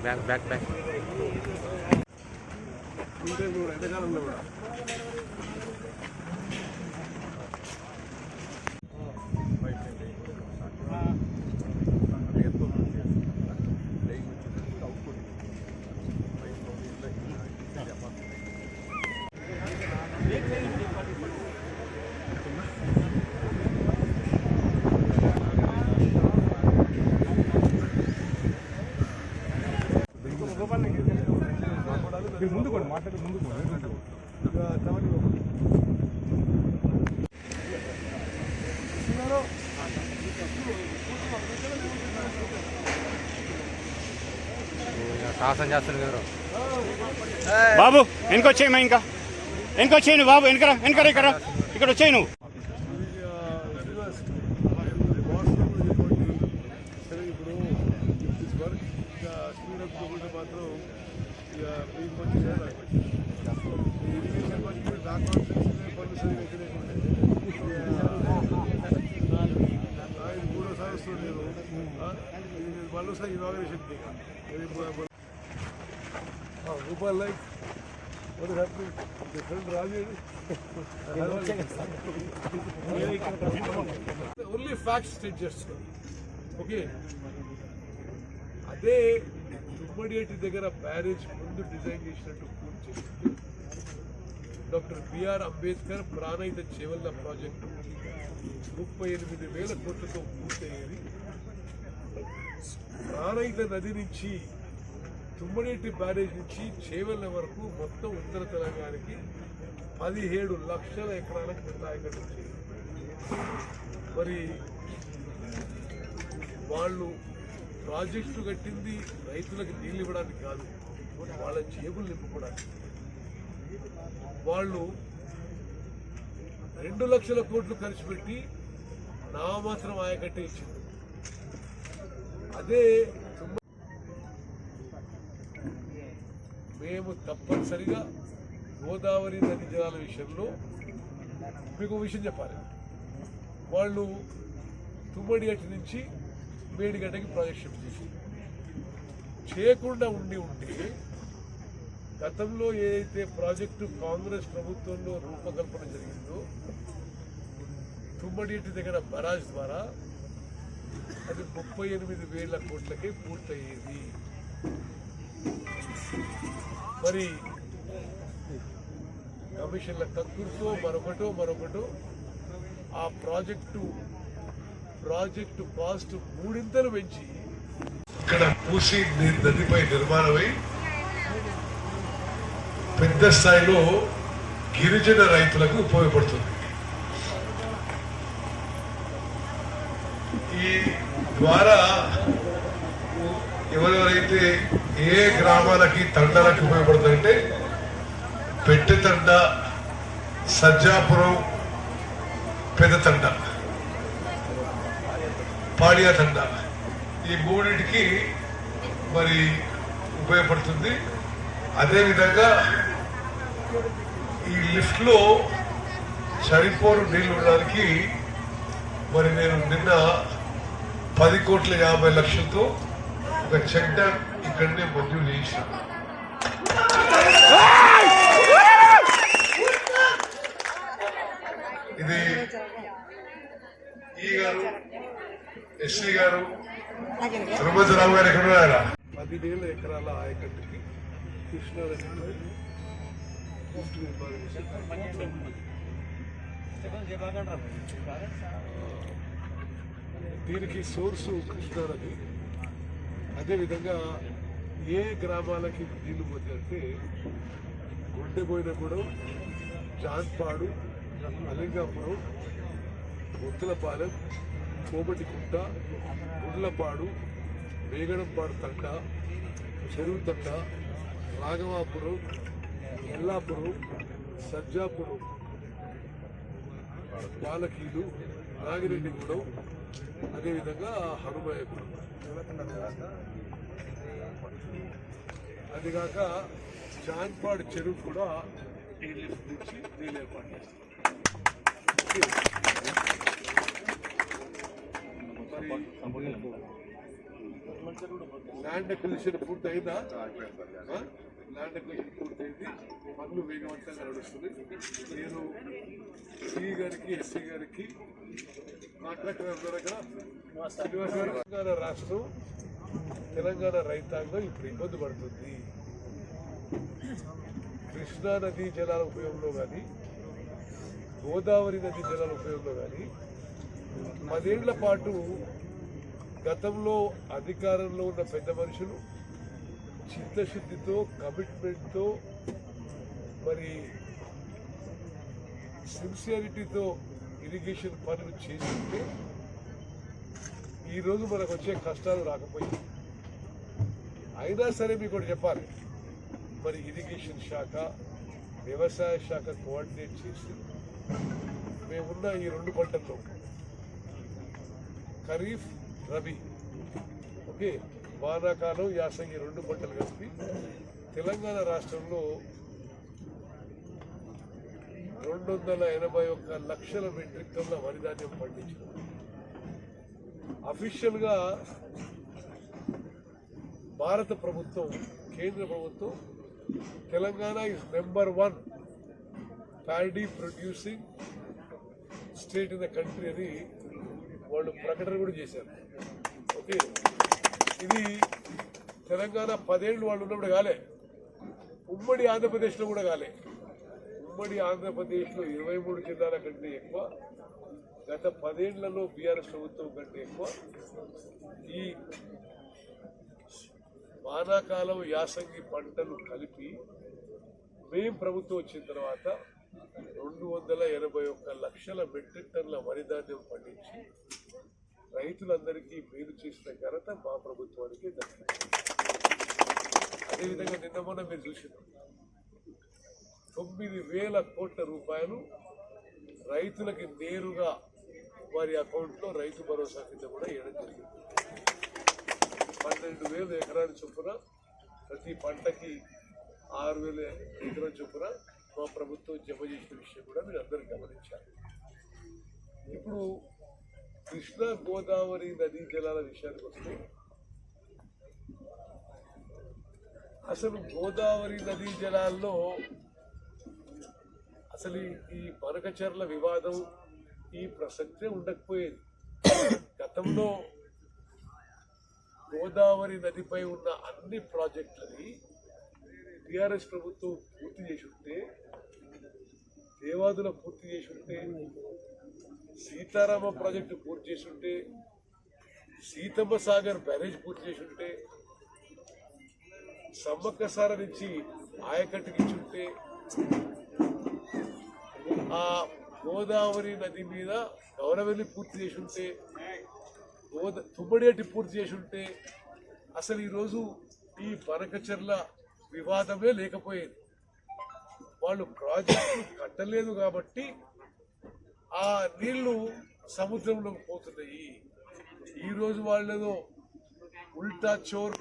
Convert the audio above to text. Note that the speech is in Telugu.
బ్యాక్ బ్యాక్ బ్యాక్ ఉంటే మాట్లాడి ముందుకోండి సాహసం చేస్తుంది కదా బాబు వెనకొచ్చేయమా ఇంకా. వెనకొచ్చేయి నువ్వు బాబు వెనకరా వెనకరా ఇక్కడ. ఇక్కడ వచ్చేయి నువ్వు. ఇప్పుడు దిస్ వర్క్ ఇక స్పీడ్ అప్ చేసుకుంటే మాత్రం ఇక మీకు మంచి చేయాలి ఈ ఇరిగేషన్ వర్క్ మీరు డాక్యుమెంట్స్ పనులు సరిగ్గా ఎక్కలేకుంటే ఇది మూడోసారి వస్తుంది నేను ఆ, ఇది నేను మళ్ళీసారి ఇనాగరేషన్ రూపాయలు like what is happening? The friend Ravi. Only facts state చేస్తున్నాను ఓకే అదే తుమ్మడియేటి దగ్గర బ్యారేజ్ ముందు డిజైన్ చేసినట్టు పూర్తి చేసింది. Doctor BR Ambedkar Pranahita Chevella project. ముప్పై ఎనిమిది వేల కోట్లతో పూర్తయ్యేది. ప్రాణహిత నది నుంచి తుమ్మనేటి బ్యారేజ్ నుంచి చేవెళ్ళ వరకు మొత్తం ఉత్తర తెలంగాణకి పదిహేడు లక్షల ఎకరాలకు పెద్ద మరి వాళ్ళు ప్రాజెక్టు కట్టింది రైతులకు నీళ్ళు ఇవ్వడానికి కాదు వాళ్ళ జేబులు నింపుకోవడానికి. వాళ్ళు రెండు లక్షల కోట్లు ఖర్చు పెట్టి నామాత్రం ఆయకట్టే ఇచ్చింది అదే మేము తప్పనిసరిగా గోదావరి నది జలాల విషయంలో మీకు విషయం చెప్పాలి. వాళ్ళు తుమ్మడి అటు నుంచి మేడిగడ్డకి ప్రాజెక్ట్ షిఫ్ట్ చేసి. చేయకుండా ఉండి ఉంటే గతంలో ఏదైతే ప్రాజెక్టు కాంగ్రెస్ ప్రభుత్వంలో రూపకల్పన జరిగిందో తుమ్మడిగట్టు దగ్గర బరాజ్ ద్వారా అది ముప్పై ఎనిమిది వేల కోట్లకే పూర్తయ్యేది. మరి కమిషన్ల కక్కుర్తో మరొకటో మరొకటో ఆ ప్రాజెక్టు ప్రాజెక్టు కాస్ట్ మూడింతలు పెంచి ఇక్కడ పూసి నదిపై నిర్మాణమై పెద్ద స్థాయిలో గిరిజన రైతులకు ఉపయోగపడుతుంది. ఈ ద్వారా ఎవరెవరైతే ఏ గ్రామాలకి తండాలకు ఉపయోగపడుతుందంటే పెట్టె తండ సజ్జాపురం పెద్ద తండ. పాడియా తండ ఈ మూడింటికి మరి ఉపయోగపడుతుంది. అదేవిధంగా ఈ లిఫ్ట్లో సరిపోరు నీళ్ళు ఉండడానికి మరి నేను నిన్న పది కోట్ల యాభై లక్షలతో ఒక చెక్ డ్యామ్ ఇక్కడనే మంజూరు చేసిన ఇది ఈ గారు ఎస్సీ గారు హనుమంతరావు గారు ఎక్కడ ఉన్నారా? పదివేల ఎకరాల ఆయకట్టుకి కృష్ణా నదిలో లిఫ్ట్ నిర్మాణం చేసి దీనికి సోర్సు కృష్ణానది అదేవిధంగా ఏ గ్రామాలకి నీళ్ళు పోతాయంటే గుండెపోయినగూడెం జాన్పాడు అలింగాపురం ముత్తులపాలెం కోమటికుంట గుడ్లపాడు వేగడంపాడు తండ చెరువు తండ రాఘవాపురం ఎల్లాపురం సజ్జాపురం బాలకీలు నాగిరెడ్డిగూడెం అదేవిధంగా హనుమాయగూడెం అదిగాక జాన్పాడు చెరువు కూడా ఈ లిఫ్ట్ నుంచి నీళ్ళు ఏర్పాటు చేస్తాం ల్యాండ్ అక్విజిషన్ పూర్తయిందా ఆ? ల్యాండ్ అక్విజిషన్ పూర్తయింది పనులు వేగవంతంగా నడుస్తుంది. నేను సి గారికి ఎస్సీ గారికి తెలంగాణ రాష్ట్రం తెలంగాణ రైతాంగం ఇప్పుడు ఇబ్బంది పడుతుంది. కృష్ణా నదీ జలాల ఉపయోగంలో కానీ గోదావరి నది జలాల ఉపయోగంలో కానీ పదేళ్ళ పాటు గతంలో అధికారంలో ఉన్న పెద్ద మనుషులు చిత్తశుద్ధితో కమిట్మెంట్తో మరి సిన్సియారిటీతో ఇరిగేషన్ పనులు చేస్తుంటే ఈరోజు మనకు వచ్చే కష్టాలు రాకపోయి అయినా సరే మీకు ఒకటి చెప్పాలి. మరి ఇరిగేషన్ శాఖ వ్యవసాయ శాఖ కోఆర్డినేట్ చేసి మేమున్న ఈ రెండు పంటల్లో ఖరీఫ్ రబీ. ఓకే వానాకాలం యాసంగి రెండు పంటలు కలిపి తెలంగాణ రాష్ట్రంలో రెండు వందల ఎనభై ఒక్క లక్షల మెట్రిక్ టన్ల వరి ధాన్యం పండించారు. అఫీషియల్గా భారత ప్రభుత్వం కేంద్ర ప్రభుత్వం Telangana is number one paddy producing state in the country అని వాళ్ళు ప్రకటన కూడా చేశారు. ఓకే? ఇది తెలంగాణ పదేళ్ళు వాళ్ళు ఉన్నప్పుడు కాలే. ఉమ్మడి ఆంధ్రప్రదేశ్లో కూడా కాలే. ఉమ్మడి ఆంధ్రప్రదేశ్లో ఇరవై మూడు జిల్లాల కంటే ఎక్కువ గత పదేళ్ళలో బీఆర్ఎస్ ప్రభుత్వం కంటే ఎక్కువ. ఈ వానాకాలం యాసంగి పంటలు కలిపి మేం ప్రభుత్వం వచ్చిన తర్వాత రెండు వందల ఎనభై ఒక్క లక్షల మెట్రిక్ టన్నుల వరి ధాన్యం పండించి రైతులందరికీ మేలు చేసిన ఘనత మా ప్రభుత్వానికి దక్కింది. అదేవిధంగా నిన్న మొన్న మీరు చూసినారు. తొమ్మిది వేల కోట్ల రూపాయలు రైతులకి నేరుగా వారి అకౌంట్లో రైతు భరోసా కింద కూడా వేయడం జరిగింది. పన్నెండు వేలు ఎకరాల చొప్పున ప్రతి పంటకి ఆరు వేల ఎకరం చొప్పున మా ప్రభుత్వం జమ చేసిన విషయం కూడా మీరు అందరూ గమనించారు ఇప్పుడు కృష్ణా గోదావరి నదీ జలాల విషయానికి వస్తే అసలు గోదావరి నదీ జలాల్లో అసలు ఈ- ఈ వివాదం ఈ ప్రసక్తే ఉండకపోయేది. గతంలో గోదావరి నదిపై ఉన్న అన్ని ప్రాజెక్టులని టిఆర్ఎస్ ప్రభుత్వం పూర్తి చేసి ఉంటే దేవాదుల పూర్తి చేసి ఉంటే సీతారామ ప్రాజెక్టు పూర్తి చేసి ఉంటే సీతమ్మ సాగర్ బ్యారేజ్ పూర్తి చేసి ఉంటే సమ్మక్క సార నుంచి ఆయకట్టుకి ఇచ్చి ఉంటే ఆ గోదావరి నది మీద గౌరవెల్లి పూర్తి చేసి ఉంటే గోద తుమ్మడేటి పూర్తి చేసి ఉంటే అసలు ఈరోజు ఈ పనకచర్ల వివాదమే లేకపోయేది. వాళ్ళు ప్రాజెక్టు కట్టలేదు కాబట్టి ఆ నీళ్ళు సముద్రంలోకి పోతున్నాయి. ఈరోజు వాళ్ళేదో ఉల్టా చోర్